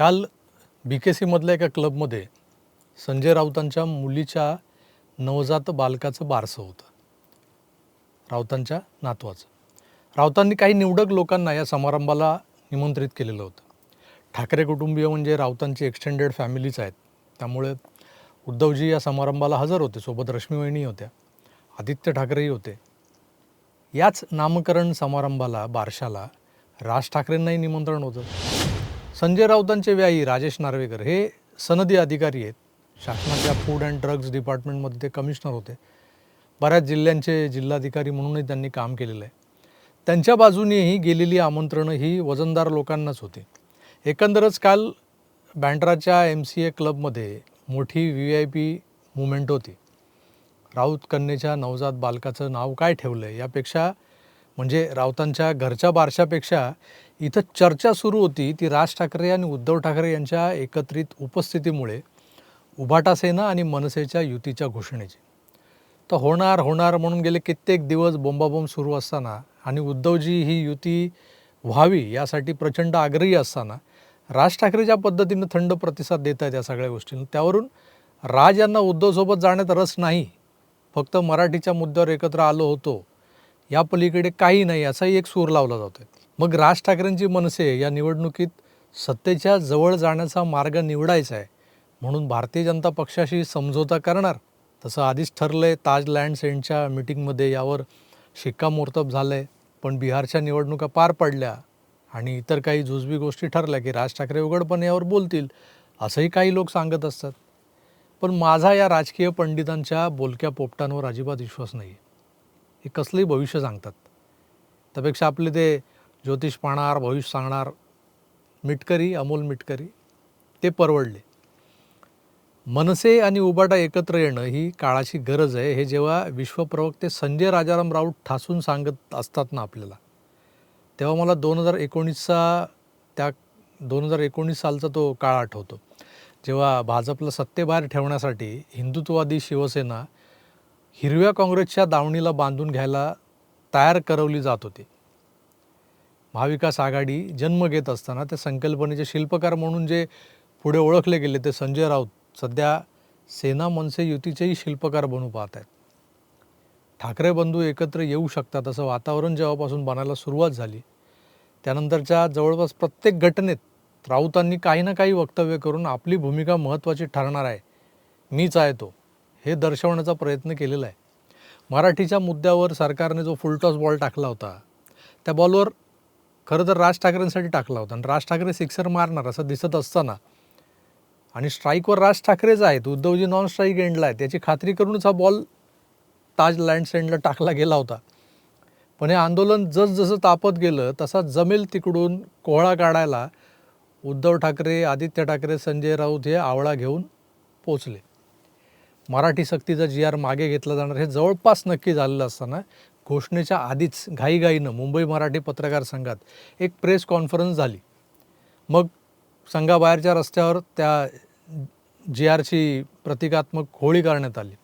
काल बी के सीमधल्या एका क्लबमध्ये संजय राऊतांच्या मुलीच्या नवजात बालकाचं बारसं होतं. राऊतांच्या नातवाचं. राऊतांनी काही निवडक लोकांना या समारंभाला निमंत्रित केलेलं होतं. ठाकरे कुटुंबीय म्हणजे राऊतांची एक्सटेंडेड फॅमिलीच आहेत. त्यामुळे उद्धवजी या समारंभाला हजर होते. सोबत रश्मीवहिणी होत्या. आदित्य ठाकरेही होते. याच नामकरण समारंभाला बारशाला राज ठाकरेंनाही निमंत्रण होतं. संजय राऊतांचे व्याई राजेश नार्वेकर हे सनदी अधिकारी आहेत. शासनाच्या फूड अँड ड्रग्ज डिपार्टमेंटमध्ये ते कमिशनर होते. बऱ्याच जिल्ह्यांचे जिल्हाधिकारी म्हणूनही त्यांनी काम केलेलं आहे. त्यांच्या बाजूनेही गेलेली आमंत्रणं ही वजनदार लोकांनाच होती. एकंदरच काल बँड्राच्या एम सी ए क्लबमध्ये मोठी व्ही आय पी मुवमेंट होती. राऊत कन्येच्या नवजात बालकाचं नाव काय ठेवलं आहे यापेक्षा म्हणजे राऊतांच्या घरच्या बारशापेक्षा इथं चर्चा सुरू होती ती राज ठाकरे आणि उद्धव ठाकरे यांच्या एकत्रित उपस्थितीमुळे उभाटा सेना आणि मनसेच्या युतीच्या घोषणेची. तर होणार होणार म्हणून गेले कित्येक दिवस बोंबाबोंब सुरू असताना आणि उद्धवजी ही युती व्हावी यासाठी प्रचंड आग्रही असताना राज ठाकरे ज्या पद्धतीनं थंड प्रतिसाद देत आहेत या सगळ्या गोष्टींना त्यावरून राज यांना उद्धवसोबत जाण्यात रस नाही. फक्त मराठीच्या मुद्द्यावर एकत्र आलो होतो. या पलीकडे काही नाही असाही एक सूर लावला जातोय. मग राज ठाकरेंची मनसे या निवडणुकीत सत्तेच्या जवळ जाण्याचा मार्ग निवडायचा आहे म्हणून भारतीय जनता पक्षाशी समझोता करणार. तसं आधीच ठरलं आहे ताज लँड सेंटच्या मिटिंगमध्ये यावर शिक्कामोर्तब झालं आहे पण बिहारच्या निवडणुका पार पडल्या आणि इतर काही जुजबी गोष्टी ठरल्या की राज ठाकरे उघडपणे यावर बोलतील असंही काही लोक सांगत असतात. पण माझा या राजकीय पंडितांच्या बोलक्या पोपटांवर अजिबात विश्वास नाही आहे हे कसलंही भविष्य सांगतात. त्यापेक्षा आपले ते ज्योतिष पाहणार भविष्य सांगणार मिटकरी अमोल मिटकरी ते परवडले. मनसे आणि उबाटा एकत्र येणं ही काळाची गरज आहे. हे जेव्हा विश्वप्रवक्ते संजय राजाराम राऊत ठासून सांगत असतात ना आपल्याला. तेव्हा मला दोन हजार एकोणीसचा त्या दोन हजार एकोणीस सालचा तो काळ आठवतो. जेव्हा भाजपला सत्तेबाहेर ठेवण्यासाठी हिंदुत्ववादी शिवसेना हिरव्या काँग्रेसच्या दावणीला बांधून घ्यायला तयार करवली जात होती. महाविकास आघाडी जन्म घेत असताना त्या संकल्पनेचे शिल्पकार म्हणून जे पुढे ओळखले गेले ते संजय राऊत सध्या सेना मनसे युतीचेही शिल्पकार बनू पाहत आहेत. ठाकरे बंधू एकत्र येऊ शकतात असं वातावरण जेव्हापासून बनायला सुरुवात झाली त्यानंतरच्या जवळपास प्रत्येक घटनेत राऊतांनी काही ना काही वक्तव्य करून आपली भूमिका महत्त्वाची ठरणार आहे. मीच आहे तो. हे दर्शवण्याचा प्रयत्न केलेला आहे. मराठीच्या मुद्द्यावर सरकारने जो फुलटॉस बॉल टाकला होता त्या बॉलवर खरं तर राज ठाकरेंसाठी टाकला होता. आणि राज ठाकरे सिक्सर मारणार असं दिसत असताना आणि स्ट्राईकवर राज ठाकरेच आहेत उद्धवजी नॉन स्ट्राईक एंडला आहे त्याची खात्री करूनच हा बॉल ताज लँड टाकला गेला होता. पण हे आंदोलन जसजसं तापत गेलं तसा जमेल तिकडून कोहळा काढायला उद्धव ठाकरे आदित्य ठाकरे संजय राऊत हे आवळा घेऊन पोचले. मराठी सक्तीचा जी आर मागे घेतला जाणार हे जवळपास नक्की झालेलं असताना घोषणेच्या आधीच घाईघाईनं मुंबई मराठी पत्रकार संघात एक प्रेस कॉन्फरन्स झाली. मग संघाबाहेरच्या रस्त्यावर त्या जी आरची प्रतिकात्मक होळी करण्यात आली.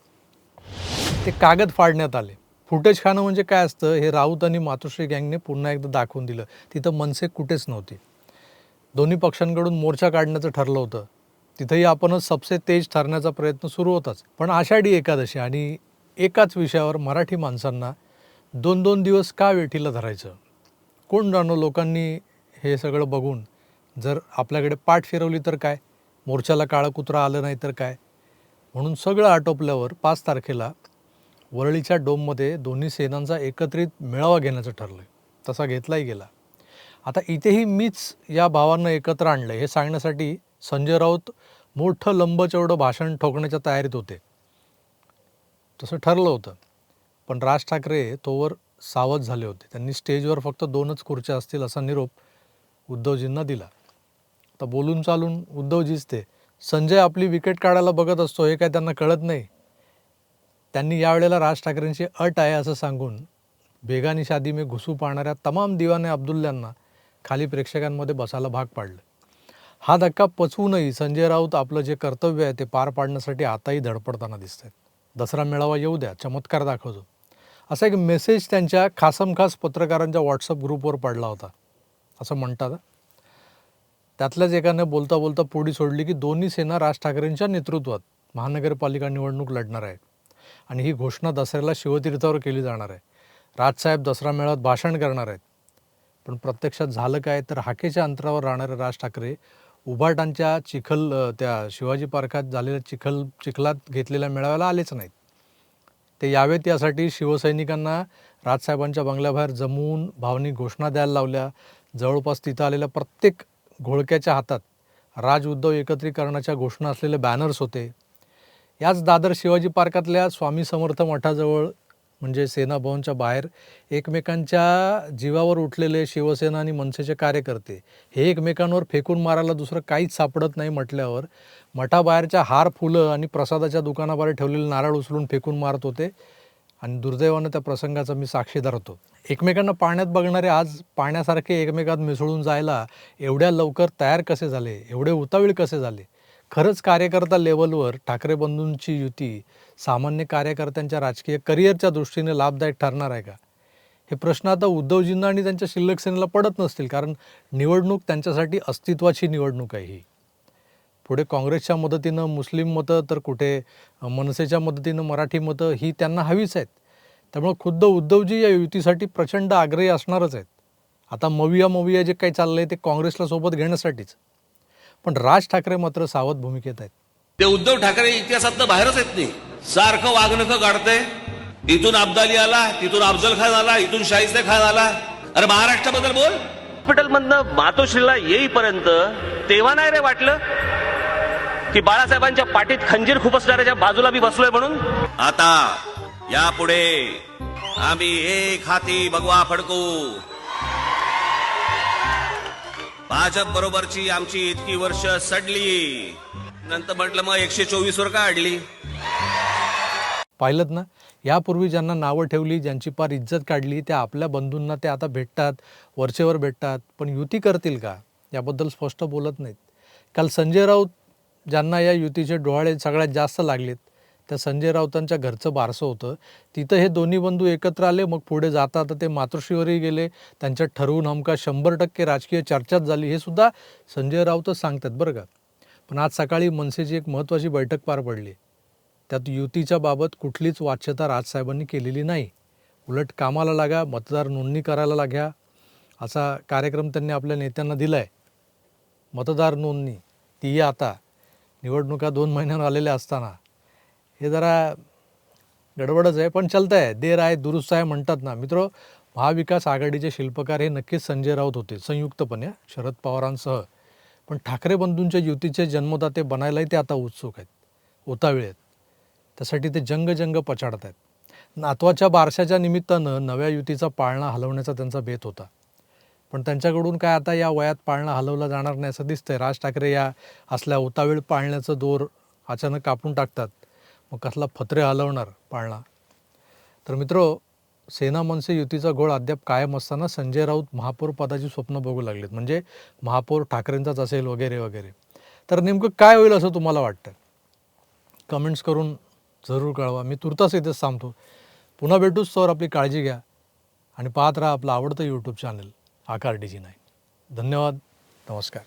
ते कागद फाडण्यात आले. फुटेज खाणं म्हणजे काय असतं हे राऊत आणि मातोश्री गँगने पुन्हा एकदा दाखवून दिलं. तिथं मनसे कुठेच नव्हती. दोन्ही पक्षांकडून मोर्चा काढण्याचं ठरलं होतं. तिथंही आपणच सबसे तेज ठरण्याचा प्रयत्न सुरू होताच. पण आषाढी एकादशी आणि एकाच विषयावर मराठी माणसांना दोन दोन दिवस का वेठीला धरायचं? कोण जाणो लोकांनी हे सगळं बघून जर आपल्याकडे पाठ फिरवली तर काय? मोर्चाला काळं कुत्रा आलं नाही तर काय? म्हणून सगळं आटोपल्यावर पाच तारखेला वरळीच्या डोममध्ये दोन्ही सेनांचा एकत्रित मेळावा घेण्याचं ठरलं तसा घेतलाही गेला. आता इथेही मीच या भावांना एकत्र आणलं हे सांगण्यासाठी संजय राऊत मोठं लंबचौडं भाषण ठोकण्याच्या तयारीत होते. तसं ठरलं होतं. पण राज ठाकरे तोवर सावध झाले होते. त्यांनी स्टेजवर फक्त दोनच खुर्च्या असतील असा निरोप उद्धवजींना दिला. आता बोलून चालून उद्धवजीच ते संजय आपली विकेट काढायला बघत असतो हे काय त्यांना कळत नाही. त्यांनी यावेळेला राज ठाकरेंची अट आहे असं सांगून बेगानी शादी मे घुसू पाहणाऱ्या तमाम दिवाने अब्दुल्ल्यांना खाली प्रेक्षकांमध्ये बसायला भाग पाडलं. हा धक्का पचवूनही संजय राऊत आपलं जे कर्तव्य आहे ते पार पाडण्यासाठी आताही धडपडताना दिसत आहेत दसरा मेळावा येऊ द्या चमत्कार दाखवतो. असा एक मेसेज त्यांच्या खासमखास पत्रकारांच्या व्हॉट्सअप ग्रुपवर पडला होता. असं म्हणतात त्यातल्याच एकानं बोलता बोलता पोडी सोडली की दोन्ही सेना राज ठाकरेंच्या नेतृत्वात महानगरपालिका निवडणूक लढणार आहे. आणि ही घोषणा दसऱ्याला शिवतीर्थावर केली जाणार आहे. राजसाहेब दसरा मेळाव्यात भाषण करणार आहेत. पण प्रत्यक्षात झालं काय तर हाकेच्या अंतरावर राहणारे राज ठाकरे उभाटांच्या चिखल त्या शिवाजी पार्कात झालेल्या चिखल चिखलात घेतलेल्या मेळाव्याला आलेच नाहीत. ते यावेत यासाठी शिवसैनिकांना राजसाहेबांच्या बंगल्याबाहेर जमवून भावनिक घोषणा द्यायला लावल्या. जवळपास तिथं आलेल्या प्रत्येक घोळक्याच्या हातात राज उद्धव एकत्रीकरणाच्या घोषणा असलेले बॅनर्स होते. याच दादर शिवाजी पार्कातल्या स्वामी समर्थ मठाजवळ म्हणजे सेना भवनच्या बाहेर एकमेकांच्या जीवावर उठलेले शिवसेना आणि मनसेचे कार्यकर्ते हे एकमेकांवर फेकून मारायला दुसरं काहीच सापडत नाही म्हटल्यावर मठाबाहेरच्या हार फुलं आणि प्रसादाच्या दुकानाबाहेर ठेवलेले नारळ उचलून फेकून मारत होते आणि दुर्दैवानं त्या प्रसंगाचा मी साक्षीदार होतो एकमेकांना पाण्यात बघणारे आज पाण्यासारखे एकमेकात मिसळून जायला एवढ्या लवकर तयार कसे झाले? एवढे उतावीळ कसे झाले? खरंच कार्यकर्ता लेवलवर ठाकरे बंधूंची युती सामान्य कार्यकर्त्यांच्या राजकीय करिअरच्या दृष्टीने लाभदायक ठरणार आहे का? हे प्रश्न आता उद्धवजींना आणि त्यांच्या शिल्लक सेनेला पडत नसतील कारण निवडणूक त्यांच्यासाठी अस्तित्वाची निवडणूक आहे ही. पुढे काँग्रेसच्या मदतीनं मुस्लिम मतं तर कुठे मनसेच्या मदतीनं मराठी मतं ही त्यांना हवीच आहेत. त्यामुळे खुद्द उद्धवजी या युतीसाठी प्रचंड आग्रही असणारच आहेत. आता मविया मविया जे काही चाललंय ते काँग्रेसला सोबत घेण्यासाठीच. पण राज ठाकरे मात्र सावध भूमिकेत आहेत. ते उद्धव ठाकरे इतिहासात बाहेरच येत नाही. सारखं वागणं काढतंय इथून अब्दाली आला तिथून अफजल खान आला इथून शाहिस्ते खान आला. अरे महाराष्ट्राबद्दल बोल. हॉस्पिटलमधनं मातोश्रीला येईपर्यंत तेव्हा नाही रे वाटलं की बाळासाहेबांच्या पाठीत खंजीर खुपसणाऱ्याच्या बाजूला मी बसलोय म्हणून? आता यापुढे आम्ही एक हाती भगवा फडकू. भाजप बरोबरची आमची इतकी वर्ष सडली. नंतर म्हटलं मग एकशे चोवीस वर काढली पाहिलं ना? यापूर्वी ज्यांना नावं ठेवली ज्यांची पार इज्जत काढली त्या आपल्या बंधूंना ते आता भेटतात वरचेवर भेटतात. पण युती करतील का? याबद्दल स्पष्ट बोलत नाहीत. काल संजय राऊत ज्यांना या युतीचे डोहाळे सगळ्यात जास्त लागलेत त्या संजय राऊतांच्या घरचं बारसं होतं. तिथं हे दोन्ही बंधू एकत्र आले मग पुढे जाता तर ते मातोश्रीवरही गेले. त्यांच्यात ठरवून हमका शंभर टक्के राजकीय चर्चाच झाली. हे सुद्धा संजय राऊतच सांगतात बरं का. पण आज सकाळी मनसेची एक महत्त्वाची बैठक पार पडली. त्यात युतीच्या बाबत कुठलीच वाच्यता राजसाहेबांनी केलेली नाही. उलट कामाला लागा मतदार नोंदणी करायला लागा असा कार्यक्रम त्यांनी आपल्या नेत्यांना दिला आहे मतदार नोंदणी तीही आता. निवडणुका दोन महिन्यानं आलेल्या असताना. हे जरा गडबडच आहे पण चलत आहे देर आहे दुरुस्त आहे म्हणतात ना. मित्र महाविकास आघाडीचे शिल्पकार हे नक्कीच संजय राऊत होते संयुक्तपणे शरद पवारांसह. पण ठाकरे बंधूंच्या युतीचे जन्मदाते बनायलाही ते आता उत्सुक आहेत. उतावीळ आहेत त्यासाठी ते जंग जंग पछाडत आहेत नातवाच्या बारशाच्या निमित्तानं नव्या युतीचा पाळणा हलवण्याचा त्यांचा बेत होता. पण त्यांच्याकडून काय आता या वयात पाळणा हलवला जाणार नाही असं दिसतंय. राज ठाकरे या असल्या उतावीळ पाळण्याचं दोर अचानक कापून टाकतात. मग कसला फत्रे हलवणार पाळणा? तर मित्र सेना मनसे युतीचा घोळ अद्याप कायम असताना संजय राऊत महापौर पदाची स्वप्न बघू लागलेत. म्हणजे महापौर ठाकरेंचाच असेल वगैरे वगैरे. तर नेमकं काय होईल असं तुम्हाला वाटतं कमेंट्स करून जरूर कळवा. मी तुर्तास इथेच थांबतो. पुन्हा भेटूच तर आपली काळजी घ्या आणि पाहत राहा आपलं आवडतं यूट्यूब चॅनल आकार डी नाही धन्यवाद. नमस्कार.